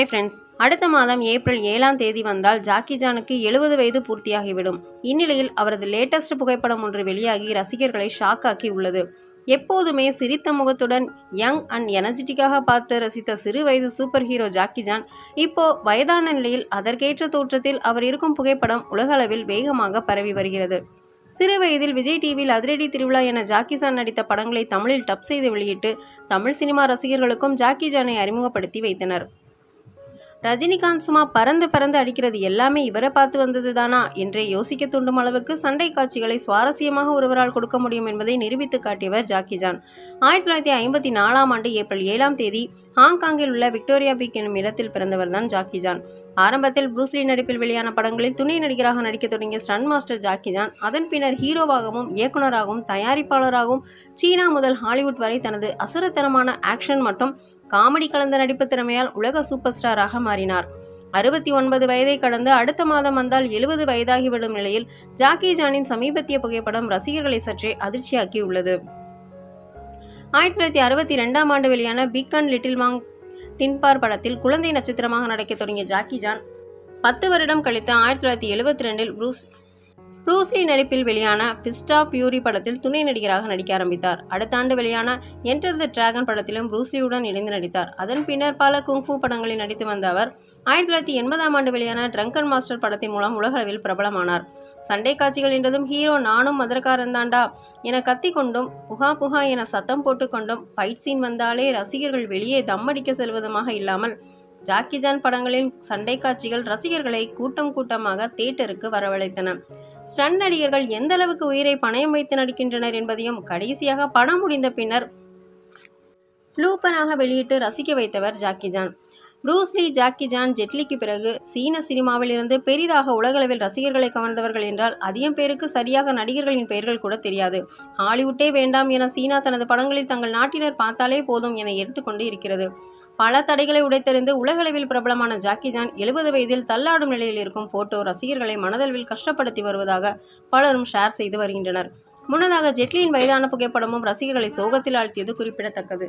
Hi friends அடுத்த மாதம் April ஏழாம் தேதி வந்தால் ஜாக்கி ஜானுக்கு எழுபது வயது பூர்த்தியாகிவிடும். இந்நிலையில் அவரது லேட்டஸ்ட் புகைப்படம் ஒன்று வெளியாகி ரசிகர்களை ஷாக்காக்கி உள்ளது. எப்போதுமே சிரித்த முகத்துடன் யங் அண்ட் எனர்ஜெட்டிக்காக பார்த்து ரசித்த சிறு வயது சூப்பர் ஹீரோ ஜாக்கி ஜான் இப்போ வயதான நிலையில் அதற்கேற்ற தோற்றத்தில் அவர் இருக்கும் புகைப்படம் உலகளவில் வேகமாக பரவி வருகிறது. சிறு வயதில் விஜய் டிவியில் அதிரடி திருவிழா என ஜாக்கி ஜான் நடித்த படங்களை தமிழில் டப் செய்து வெளியிட்டு தமிழ் சினிமா ரசிகர்களுக்கும் ஜாக்கி ஜானை அறிமுகப்படுத்தி வைத்தனர். ரஜினிகாந்த் சும்மா பறந்து பறந்து அடிக்கிறது எல்லாமே இவரை பார்த்து வந்தது தானா என்றே யோசிக்க தூண்டும் அளவுக்கு சண்டை காட்சிகளை சுவாரஸ்யமாக ஒருவரால் கொடுக்க முடியும் என்பதை நிரூபித்து காட்டியவர் ஜாக்கி ஜான் ஆயிரத்தி தொள்ளாயிரத்தி ஐம்பத்தி நாலாம் ஆண்டு ஏப்ரல் ஏழாம் தேதி ஹாங்காங்கில் உள்ள விக்டோரியா பீக் எனும் இடத்தில் பிறந்தவர் தான் ஜாக்கி ஜான் ஆரம்பத்தில் ப்ரூஸ்லி நடிப்பில் வெளியான படங்களில் துணை நடிகராக நடிக்க தொடங்கிய ஸ்டன் மாஸ்டர் ஜாக்கி ஜான் அதன் பின்னர் ஹீரோவாகவும் இயக்குனராகவும் தயாரிப்பாளராகவும் சீனா முதல் ஹாலிவுட் வரை தனது அசுரத்தனமான ஆக்ஷன் மற்றும் காமெடி கலந்த நடிப்பு திறமையால் உலக சூப்பர் ஸ்டாராக மாறினார். அறுபத்தி ஒன்பது வயதை கடந்து அடுத்த மாதம் வந்தால் எழுபது வயதாகிவிடும் நிலையில் ஜாக்கி ஜானின் சமீபத்திய புகைப்படம் ரசிகர்களை சற்றே அதிர்ச்சியாக்கியுள்ளது. ஆயிரத்தி தொள்ளாயிரத்தி அறுபத்தி ரெண்டாம் ஆண்டு வெளியான big and little Wong Tin Bar படத்தில் குழந்தை நட்சத்திரமாக நடிக்க தொடங்கிய ஜாக்கி ஜான் பத்து வருடம் கழித்து ஆயிரத்தி தொள்ளாயிரத்தி எழுபத்தி ரெண்டில் ப்ரூஸ் ப்ரூஸ்லி நடிப்பில் வெளியான பிஸ்டா பியூரி படத்தில் துணை நடிகராக நடிக்க ஆரம்பித்தார். அடுத்த ஆண்டு வெளியான என்டர் த டிராகன் படத்திலும் ப்ரூஸ்லியுடன் இணைந்து நடித்தார். அதன் பின்னர் பல குங்ஃபு படங்களில் நடித்து வந்த அவர் ஆயிரத்தி தொள்ளாயிரத்தி எண்பதாம் ஆண்டு வெளியான ட்ரங்கன் மாஸ்டர் படத்தின் மூலம் உலகளவில் பிரபலமானார். சண்டை காட்சிகள் என்றதும் ஹீரோ நானும் மதரக்காரன் தாண்டா என கத்திக்கொண்டும் புகா புகா என சத்தம் போட்டுக்கொண்டும் ஃபைட் சீன் வந்தாலே ரசிகர்கள் வெளியே தம்மடிக்க செல்வதுமாக இல்லாமல் ஜாக்கி ஜான் படங்களின் சண்டை காட்சிகள் ரசிகர்களை கூட்டம் கூட்டமாக தியேட்டருக்கு வரவழைத்தன. ஸ்டன் நடிகர்கள் எந்த அளவுக்கு உயிரை பணயம் வைத்து நடிக்கின்றனர் என்பதையும் கடைசியாக படம் முடிந்த பின்னர் ப்ளூப்பனாக வெளியிட்டு ரசிக்க வைத்தவர் Jackie Chan. Bruce Lee Jackie Chan ஜெட்லிக்கு பிறகு சீன சினிமாவில் இருந்து பெரிதாக உலகளவில் ரசிகர்களை கவர்ந்தவர்கள் என்றால் அதிகம் பேருக்கு சரியாக நடிகர்களின் பெயர்கள் கூட தெரியாது. ஹாலிவுட்டே வேண்டாம் என சீனா தனது படங்களில் தங்கள் நாட்டினர் பார்த்தாலே போதும் என எடுத்துக்கொண்டு இருக்கிறது. பல தடைகளை உடைத்தெறிந்து உலகளவில் பிரபலமான ஜாக்கி ஜான் எழுபது வயதில் தள்ளாடும் நிலையில் இருக்கும் போட்டோ ரசிகர்களை மனதளவில் கஷ்டப்படுத்தி வருவதாக பலரும் ஷேர் செய்து வருகின்றனர். முன்னதாக ஜெட்லியின் வயதான புகைப்படமும் ரசிகர்களை சோகத்தில் ஆழ்த்தியது குறிப்பிடத்தக்கது.